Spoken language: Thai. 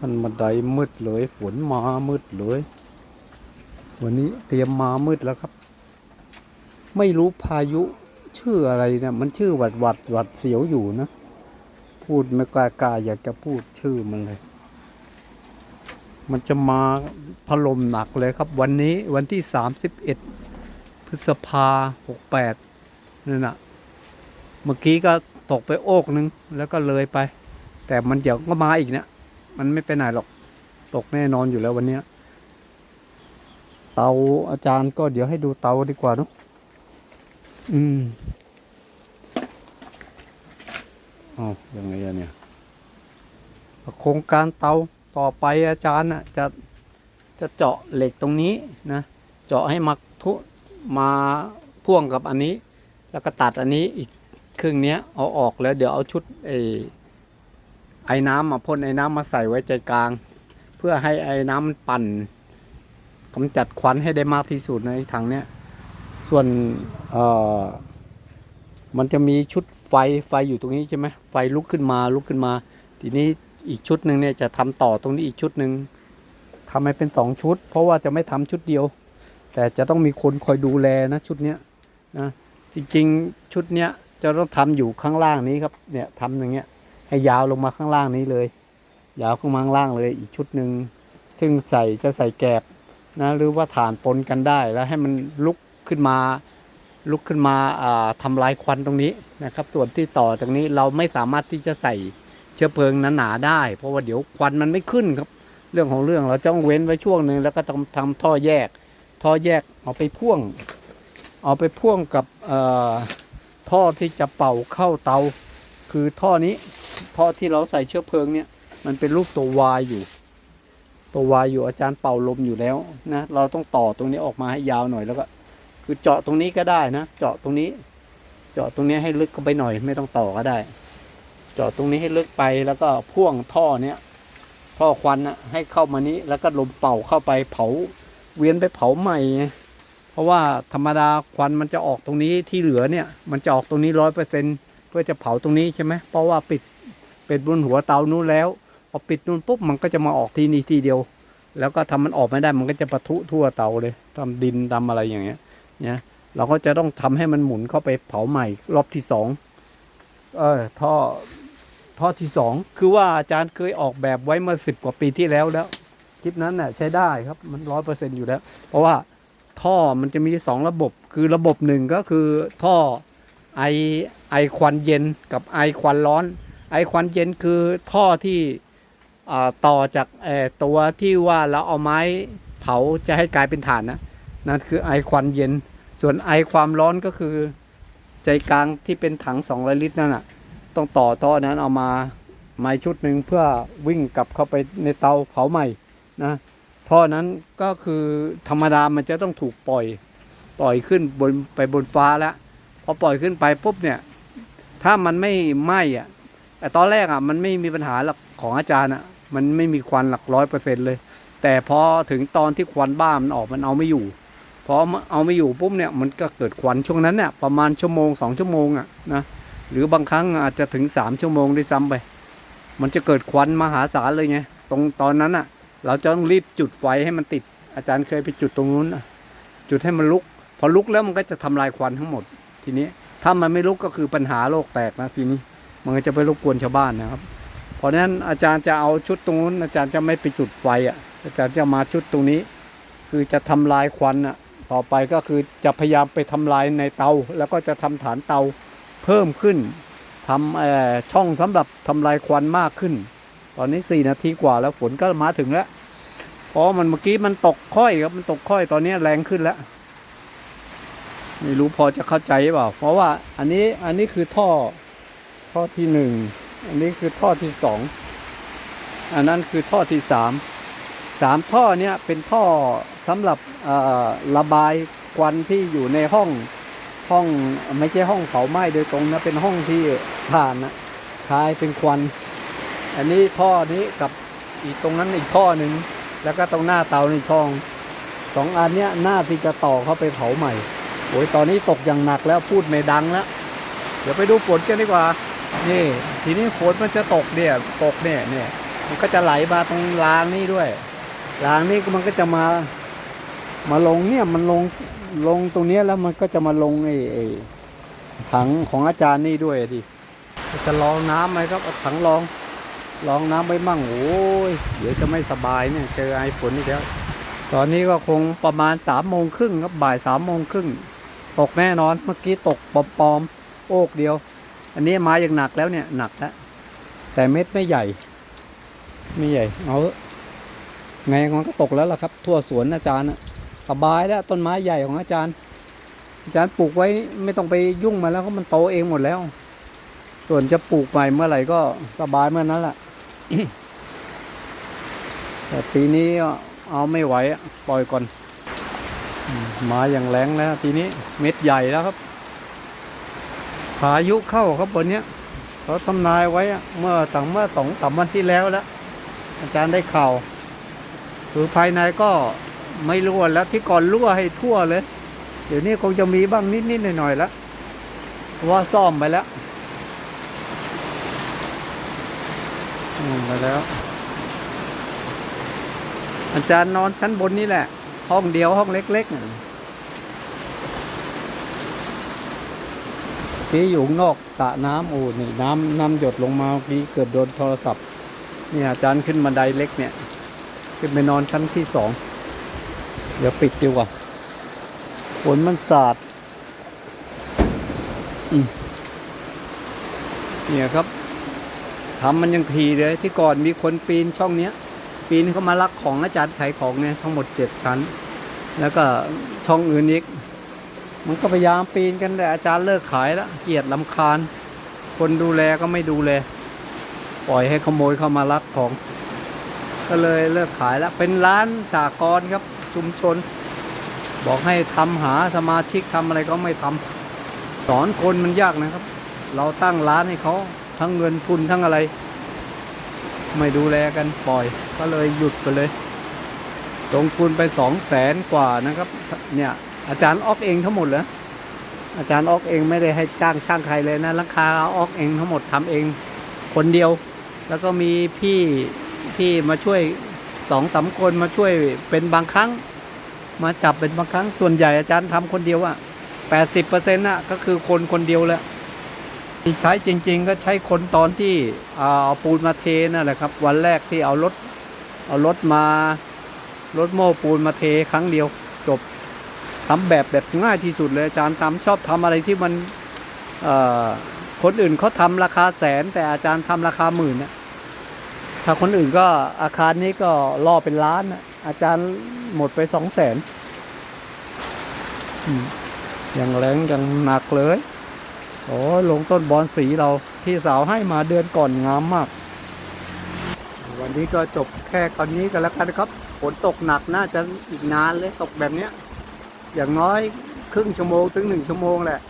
ขั้นบันไดมืดเลย ฝนมามืดเลย วันนี้เตรียมมามืดแล้วครับ ไม่รู้พายุชื่ออะไรเนี่ยมันชื่อหวัดหวัดหวัดเสียวอยู่นะ พูดไม่กล้ากล้าอยากจะพูดชื่อมันเลย มันจะมาพลมหนักเลยครับ วันนี้วันที่สามสิบเอ็ดพฤษภาหกแปดนั่นนะเมื่อกี้ก็ตกไปโอกนึง แล้วก็เลยไป แต่มันเดี๋ยวก็มาอีกเนี่ย มันไม่ไปไหนหรอก ตกแน่นอนอยู่แล้ววันเนี้ยเตาอาจารย์ก็เดี๋ยวให้ดูเตาดีกว่าเนอะอืมอ๋อยังไงอะเนี่ยโครงการเตาต่อไปอาจารย์น่ะจะจะเจาะเหล็กตรงนี้นะ เจาะให้มาทุมาพ่วงกับอันนี้ แล้วก็ตัดอันนี้อีกครึ่งเนี้ยเอาออกแล้วเดี๋ยวเอาชุดไอ ไอ้น้ำมาพ่นไอ้น้ำมาใส่ไว้ใจกลาง เพื่อให้ไอ้น้ำมันปั่นกำจัดควันให้ได้มากที่สุดในถังเนี้ยส่วนเอ่อมันจะมีชุดไฟไฟอยู่ตรงนี้ใช่ไหมไฟลุกขึ้นมาลุกขึ้นมา ทีนี้อีกชุดหนึ่งเนี่ยจะทำต่อตรงนี้อีกชุดหนึ่งทำให้เป็นสองชุด เพราะว่าจะไม่ทำชุดเดียว แต่จะต้องมีคนคอยดูแลนะชุดเนี้ยนะจริงๆชุดเนี้ยจะต้องทำอยู่ข้างล่างนี้ครับเนี่ยทำอย่างเงี้ย ให้ยาวลงมาข้างล่างนี้เลย ยาวข้างมาข้างล่างเลยอีกชุดหนึ่งซึ่งใส่จะใส่แกบนะหรือว่าฐานปนกันได้แล้วให้มันลุกขึ้นมาลุกขึ้นมาอ่าทำลายควันตรงนี้นะครับ ส่วนที่ต่อตรงนี้เราไม่สามารถที่จะใส่เชื้อเพลิงหนาๆได้ เพราะว่าเดี๋ยวควันมันไม่ขึ้นครับ เรื่องของเรื่องเราต้องเว้นไว้ช่วงหนึ่งแล้วก็ต้องทำท่อแยก ท่อแยกเอาไปพ่วง เอาไปพ่วงกับท่อที่จะเป่าเข้าเตา คือท่อนี้ ท่อที่เราใส่เชื้อเพลิงเนี่ย มันเป็นรูปตัววายอยู่ ตัววายอยู่อาจารย์เป่าลมอยู่แล้วนะเราต้องต่อตรงนี้ออกมาให้ยาวหน่อยแล้วก็ คือเจาะตรงนี้ก็ได้นะ เจาะตรงนี้ เจาะตรงนี้ให้ลึกเข้าไปหน่อย ไม่ต้องต่อก็ได้ เจาะตรงนี้ให้ลึกไปแล้วก็พ่วงท่อเนี้ยท่อควันนะให้เข้ามานี้แล้วก็ลมเป่าเข้าไปเผาเวียนไปเผาใหม่ เพราะว่าธรรมดาควันมันจะออกตรงนี้ที่เหลือเนี่ย มันจะออกตรงนี้ร้อยเปอร์เซ็นเพื่อจะเผาตรงนี้ใช่ไหมเพราะว่าปิด ปิดบนหัวเตานู้นแล้วพอปิดนู้นปุ๊บมันก็จะมาออกที่นี่ทีเดียว แล้วก็ทำมันออกไม่ได้มันก็จะปะทุทั่วเตาเลยทำดินทำอะไรอย่างเงี้ยเนี่ยเราก็จะต้องทำให้มันหมุนเข้าไปเผาใหม่รอบที่สองเออท่อท่อที่สองคือว่าอาจารย์เคยออกแบบไว้เมื่อสิบกว่าปีที่แล้วแล้วคลิปนั้นน่ะใช้ได้ครับมันร้อยเปอร์เซ็นอยู่แล้ว เพราะว่าท่อมันจะมีสองระบบคือระบบหนึ่งก็คือท่อไอไอควันเย็นกับไอควันร้อน ไอควันเย็นคือท่อที่ต่อจากตัวที่ว่าเราเอาไม้เผาจะให้กลายเป็นถ่านนะนั่นคือไอควันเย็น ส่วนไอความร้อนก็คือใจกลางที่เป็นถัง2ลิตรนั่นน่ะต้องต่อท่อนั้นเอามาไม้ชุดหนึ่งเพื่อวิ่งกลับเข้าไปในเตาเผาใหม่นะท่อนั้นก็คือธรรมดามันจะต้องถูกปล่อยปล่อยขึ้นบนไปบนฟ้าแล้วพอปล่อยขึ้นไปปุ๊บเนี่ย ถ้ามันไม่ไหม้อะ แต่ตอนแรกอะมันไม่มีปัญหาหรอกของอาจารย์อะมันไม่มีควันหลักร้อยเปอร์เซ็นต์เลย แต่พอถึงตอนที่ควันบ้ามันออกมันเอาไม่อยู่พอเอาไม่อยู่ปุ๊บเนี่ยมันก็เกิดควันช่วงนั้นเนี่ยประมาณชั่วโมงสองชั่วโมงอะนะหรือบางครั้งอาจจะถึงสามชั่วโมงด้วยซ้ำไป มันจะเกิดควันมหาศาลเลยไงตรงตอนนั้นอะ เราจะต้องรีบจุดไฟให้มันติด อาจารย์เคยไปจุดตรงนู้นจุดให้มันลุก พอลุกแล้วมันก็จะทำลายควันทั้งหมด ทีนี้ถ้ามันไม่ลุกก็คือปัญหาโลกแตกนะทีนี้ มันก็จะไปรบกวนชาวบ้านนะครับ เพราะฉะนั้นอาจารย์จะเอาชุดตรงนู้นอาจารย์จะไม่ไปจุดไฟอะ อาจารย์จะมาชุดตรงนี้ คือจะทำลายควันอะ ต่อไปก็คือจะพยายามไปทำลายในเตา แล้วก็จะทำฐานเตาเพิ่มขึ้นทำเอ่อช่องสำหรับทำลายควันมากขึ้น ตอนนี้สี่นาทีกว่าแล้วฝนก็มาถึงแล้วเพราะมันเมื่อกี้มันตกค่อยครับมันตกค่อยตอนนี้แรงขึ้นแล้วไม่รู้พอจะเข้าใจเปล่า เพราะว่าอันนี้อันนี้คือท่อ ท่อที่หนึ่งอันนี้คือท่อที่สองอันนั้นคือท่อที่สามสามท่อเนี้ยเป็นท่อสำหรับระบายควันที่อยู่ในห้องห้องไม่ใช่ห้องเผาไหม้โดยตรงนะเป็นห้องที่ผ่านนะคายเป็นควัน อันนี้ท่อนี้กับอีกตรงนั้นอีกท่อหนึ่งแล้วก็ตรงหน้าเตาในทองสองอันเนี้ยหน้าที่จะต่อเข้าไปเผาใหม่โอ้ยตอนนี้ตกอย่างหนักแล้วพูดไม่ดังแล้ว เดี๋ยวไปดูฝนกันดีกว่า นี่ทีนี้ฝนมันจะตกเนี่ยตกเนี่ยเนี่ยมันก็จะไหลมาตรงรางนี่ด้วยรางนี่มันก็จะมามาลงเนี่ยมันลงลงตรงนี้แล้วมันก็จะมาลงไอ้ไอ้ถังของอาจารย์นี่ด้วยดิจะลองน้ำไหมครับเอาถังลองลองน้ำไว้มั่งโอ้ยเดี๋ยวจะไม่สบายเนี่ยเจอไอ้ฝนอีกแล้วตอนนี้ก็คงประมาณสามโมงครึ่งครับบ่ายสามโมงครึ่งตกแน่นอนเมื่อกี้ตกปอมๆโอกเดียว อันนี้มาอย่างหนักแล้วเนี่ยหนักแล้วแต่เม็ดไม่ใหญ่ ไม่ใหญ่ เอาไงมันก็ตกแล้วล่ะครับ ทั่วสวนอาจารย์สบายแล้วต้นไม้ใหญ่ของอาจารย์ อาจารย์ปลูกไว้ไม่ต้องไปยุ่งมันแล้วก็มันโตเองหมดแล้ว ส่วนจะปลูกใหม่เมื่อไหร่ก็สบายเมื่อนั้นแหละแต่ปีนี้เอาไม่ไหวปล่อยก่อนอืมมาอย่างแรงแล้วทีนี้เม็ดใหญ่แล้วครับ พายุเข้าครับบนนี้เขาทำนายไว้เมื่อตั้งเมื่อสองสามวันที่แล้วแล้ว อาจารย์ได้ข่าวคือภายในก็ไม่รั่วแล้วที่ก่อนรั่วให้ทั่วเลย เดี๋ยวนี้คงจะมีบ้างนิดๆหน่อยๆแล้วเพราะว่าซ่อมไปแล้วซ่อมไปแล้ว อาจารย์นอนชั้นบนนี่แหละ ห้องเดียวห้องเล็ก ๆ น่ะที่อยู่นอกสระน้ำโอ้นี่น้ำน้ำหยดลงมาเมื่อกี้เกือบโดนโทรศัพท์เนี่ยอาจารย์ขึ้นบันไดเล็กเนี่ยขึ้นไปนอนชั้นที่สองเดี๋ยวปิดดีกว่าฝนมันสาดอืมเนี่ยครับทำมันยังทีเลยที่ก่อนมีคนปีนช่องเนี้ย ปีนเข้ามาลักของอาจารย์ขายของเนี่ยทั้งหมดเจ็ดชั้น แล้วก็ช่องอื่นอีก มันก็พยายามปีนกันแต่อาจารย์เลิกขายแล้วเกลียดลำคาญ คนดูแลก็ไม่ดูแล ปล่อยให้ขโมยเข้ามาลักของ ก็เลยเลิกขายแล้ว เป็นร้านสากรครับ ชุมชน บอกให้ทำหาสมาชิกทำอะไรก็ไม่ทำสอนคนมันยากนะครับ เราตั้งร้านให้เขาทั้งเงินทุนทั้งอะไร ไม่ดูแลกันปล่อย ก็เลยหยุดไปเลยลงทุนไปสองแสนกว่านะครับ เนี่ย อาจารย์ออกเองทั้งหมดเลยออาจารย์ออกเองไม่ได้ให้จ้างช่างใครเลยนะราคาออกเองทั้งหมดทำเองคนเดียว แล้วก็มีพี่พี่มาช่วยสองสามคนมาช่วยเป็นบางครั้ง มาจับเป็นบางครั้งส่วนใหญ่อาจารย์ทำคนเดียวอะแปดสิบเปอร์เซ็นต์ะก็คือคนคนเดียวแหละใช้จริง ๆ ก็ใช้คนตอนที่เอาเอาปูนมาเทนั่นแหละครับ วันแรกที่เอารถเอารถมารถโม้ปูนมาเทครั้งเดียวจบ ทำแบบแบบง่ายที่สุดเลยอาจารย์ทำชอบทำอะไรที่มันคนอื่นเขาทำราคาแสน แต่อาจารย์ทำราคาหมื่นนะถ้าคนอื่นก็อาคารนี้ก็ล่อเป็นล้านนะอาจารย์หมดไปสองแสนอย่างแรงอย่างหนักเลย โอ้ลงต้นบอนสีเราที่สาวให้มาเดือนก่อนงามมาก วันนี้ก็จบแค่ตอนนี้กันแล้วกันครับฝนตกหนักน่าจะอีกนานเลยตกแบบเนี้ย อย่างน้อยครึ่งชั่วโมงถึงหนึ่งชั่วโมงแหละ